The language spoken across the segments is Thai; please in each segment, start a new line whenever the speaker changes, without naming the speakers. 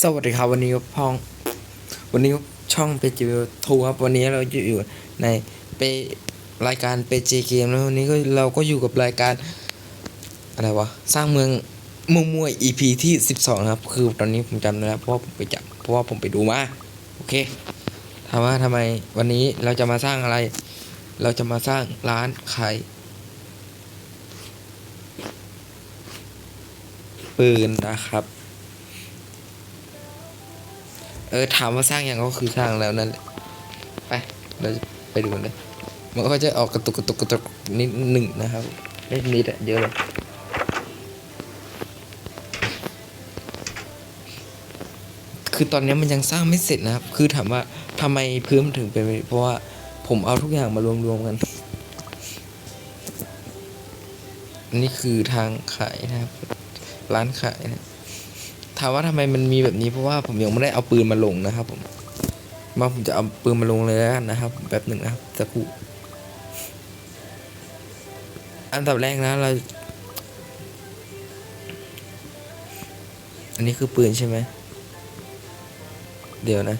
สวัสดีครับวันนี้พอง วันนี้ช่องเปจิวทูครับวันนี้เราอยู่อยู่ในเปรายการเปจเกมแล้ววันนี้ก็เราก็อยู่กับรายการอะไรวะสร้างเมืองมั่วมั่ว EP ที่12ครับ คือตอนนี้ผมจำได้แล้วเพราะผมไปจับเพราะว่าผมไปดูมาโอเคถามว่าทำไมวันนี้เราจะมาสร้างอะไร เราจะมาสร้างร้านขายปืนนะครับ เออถามว่าสร้างย่างก็คือสร้างแล้วนั่นไปเราไปดูกันเลยมันก็จะออกกระตุกกระตุกกระตุกนิดหนึ่งนะครับไม่นิดอะเยอะเลยคือตอนนี้มันยังสร้างไม่เสร็จนะครับ คือถามว่าทำไมพื้นมันถึงเป็นเพราะว่าผมเอาทุกอย่างมารวมๆกันอันนี้คือทางขายนะครับ ร้านขายนะ ถามว่าทำไมมันมีแบบนี้เพราะว่าผมยังไม่ได้เอาปืนมาลงนะครับ ผมมาผมจะเอาปืนมาลงเลยแล้วกันนะครับแบบหนึ่งนะครับสักครู่อันดับแรกนะเรา อันนี้คือปืนใช่ไหม เดี๋ยวนะ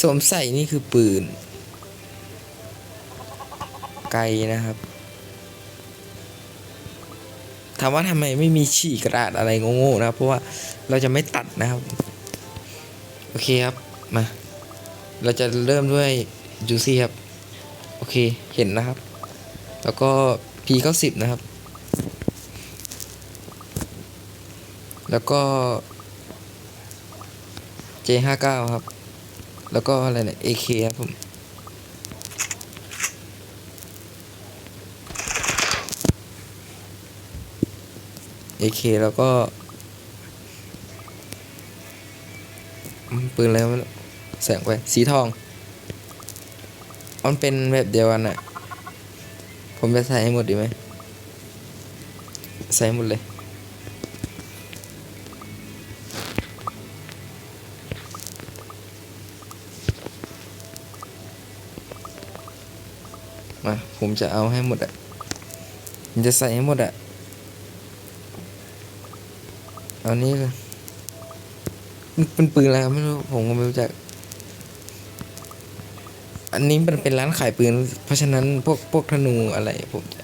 สวมใส่นี่คือปืน ไกลนะครับ ถามว่าทำไมไม่มีฉีกกระดาษอะไรโง่ๆนะครับ เพราะว่าเราจะไม่ตัดนะครับ โอเคครับ มา เราจะเริ่มด้วยจูซี่ครับ โอเค เห็นนะครับ แล้วก็ P 9 0นะครับ แล้วก็ J 5 9ครับ แล้วก็อะไรเนี่ย AK ครับผม AK แล้วก็ปืนอะไรวะเนี่ยแสงไปสีทอง มันเป็นแบบเดียวกันอะผมจะใส่ให้หมดดีไหมใส่ให้หมดเลย มา ผมจะเอาให้หมดอะผมจะใส่ให้หมดอะ เอานี้เลยมันเป็นปืนอะไรไม่รู้ผมก็ไม่รู้จัก อันนี้มันเป็นร้านขายปืน เพราะฉะนั้นพวกพวกธนูอะไรผมจะ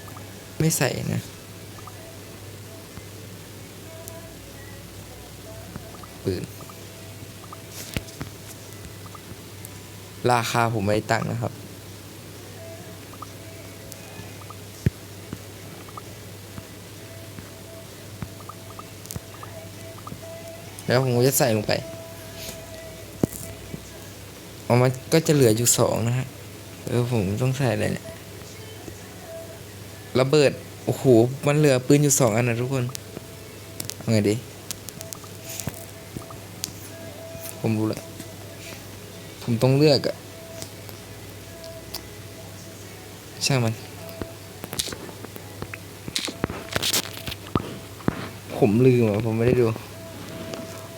ไม่ใส่นะปืน ราคาผมไม่ตั้งนะครับ แล้วผมจะใส่ลงไปออกมาก็จะเหลืออยู่สองนะฮะเออผมต้องใส่อะไรเนี่ยระเบิดโอ้โหมันเหลือปืนอยู่สองอันนะทุกคนเอาไงดีผมรู้แล้วผมต้องเลือกอะช่างมัน ผมลืมอะผมไม่ได้ดู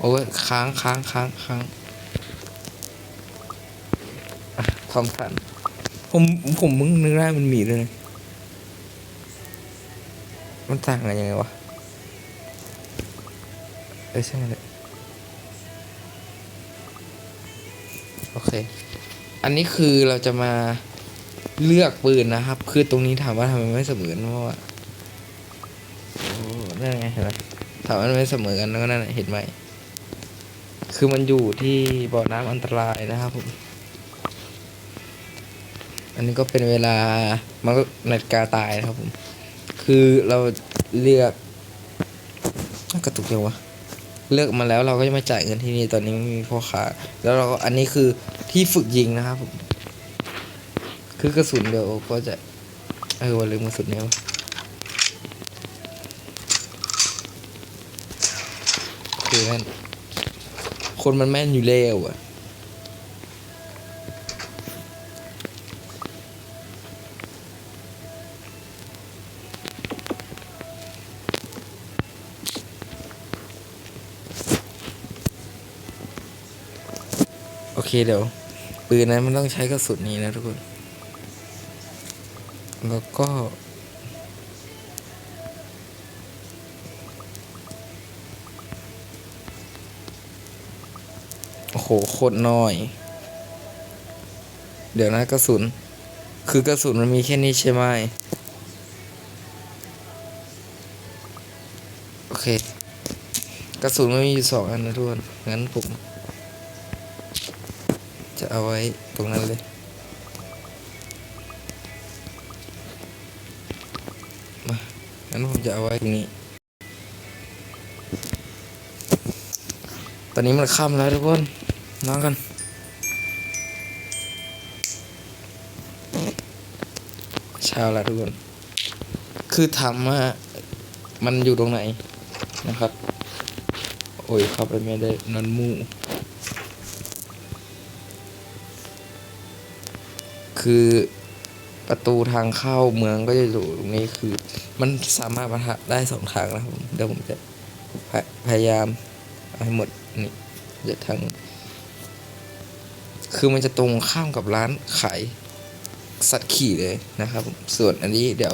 โอ้ยค้างค้างค้างค้างอะทอมสันผมผมมึงนึกได้มันมีด้วยนะมันต่างกันยังไงวะ เอ้ยใช่เลยโอเค อันนี้คือเราจะมาเลือกปืนนะครับ คือตรงนี้ถามว่าทำไมไม่เสมอกันเพราะว่าโอ้นั่นไงเห็นไหมถามว่าทำไมไม่เสมอกันแล้วก็นั่นน่ะเห็นไหม คือมันอยู่ที่บ่อน้ำอันตรายนะครับผม อันนี้ก็เป็นเวลา มันก็นาฬิกาตายนะครับผม คือเราเลือกกระตุกยังวะ เลือกมาแล้วเราก็จะมาจ่ายเงินที่นี่ตอนนี้ไม่มีพ่อค้าแล้วเราก็อันนี้คือที่ฝึกยิงนะครับผม คือกระสุนเดี๋ยวก็จะ เออวันลืมกระสุนเนี่ยวะคือนั่น คนมันแม่นอยู่แล้วอะโอเคเดี๋ยวปืนนั้นมันต้องใช้กระสุนนี้นะทุกคน แล้วก็ โหโคตรน้อย เดี๋ยวนะกระสุน คือกระสุนมันมีแค่นี้ใช่ไหมโอเค กระสุนมันมีอยู่สองอันนะทุกคนงั้นผมจะเอาไว้ตรงนั้นเลยมางั้นผมจะเอาไว้ตรงนี้ ตอนนี้มันค่ำแล้วทุกคน นอนกันเช้าแล้วทุกคน คือถามว่ามันอยู่ตรงไหนนะครับ โอ้ยเข้าไปไม่ได้นันมู คือประตูทางเข้าเมืองก็จะอยู่ตรงนี้คือ มันสามารถมาได้สองทางนะครับผมเดี๋ยวผมจะพยพยายามเอาให้หมดนี่จะทาง คือมันจะตรงข้ามกับร้านขายสัตว์ขี่เลยนะครับ ส่วนอันนี้เดี๋ยว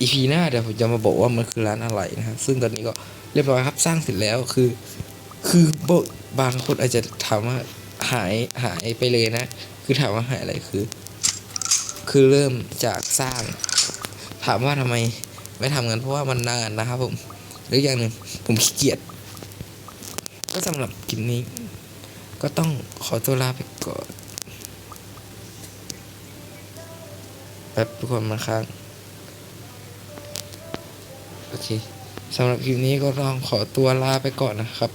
อีพีหน้าเดี๋ยวผมจะมาบอกว่ามันคือร้านอะไรนะครับ ซึ่งตอนนี้ก็เรียบร้อยครับสร้างเสร็จแล้วคือ คือบางคนอาจจะถามว่าหายหายไปเลยนะ คือถามว่าหายอะไรคือ คือเริ่มจากสร้าง ถามว่าทำไมไม่ทำกันเพราะว่ามันนานนะครับผมหรืออย่างหนึ่งผมขี้เกียจก็สำหรับคลิปนี้ ก็ต้องขอตัวลาไปก่อนแป๊บทุกคนมาค้างโอเคสำหรับคลิปนี้ก็ต้องขอตัวลาไปก่อนนะครับ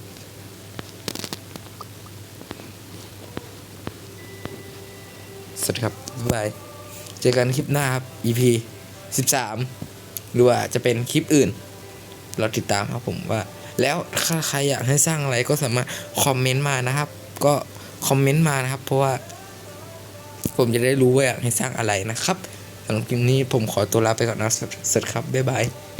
สวัสดีครับบ๊ายบายเจอกันคลิปหน้าครับ EP 13 หรือว่าจะเป็นคลิปอื่น เราติดตามครับผมว่า แล้วถ้าใครอยากให้สร้างอะไรก็สามารถคอมเมนต์มานะครับ ก็คอมเมนต์มานะครับ เพราะว่า ผมจะได้รู้ว่าอยากให้สร้างอะไรนะครับสำหรับคลิปนี้ผมขอตัวลาไปก่อนนะสวัสดีครับบ๊ายบาย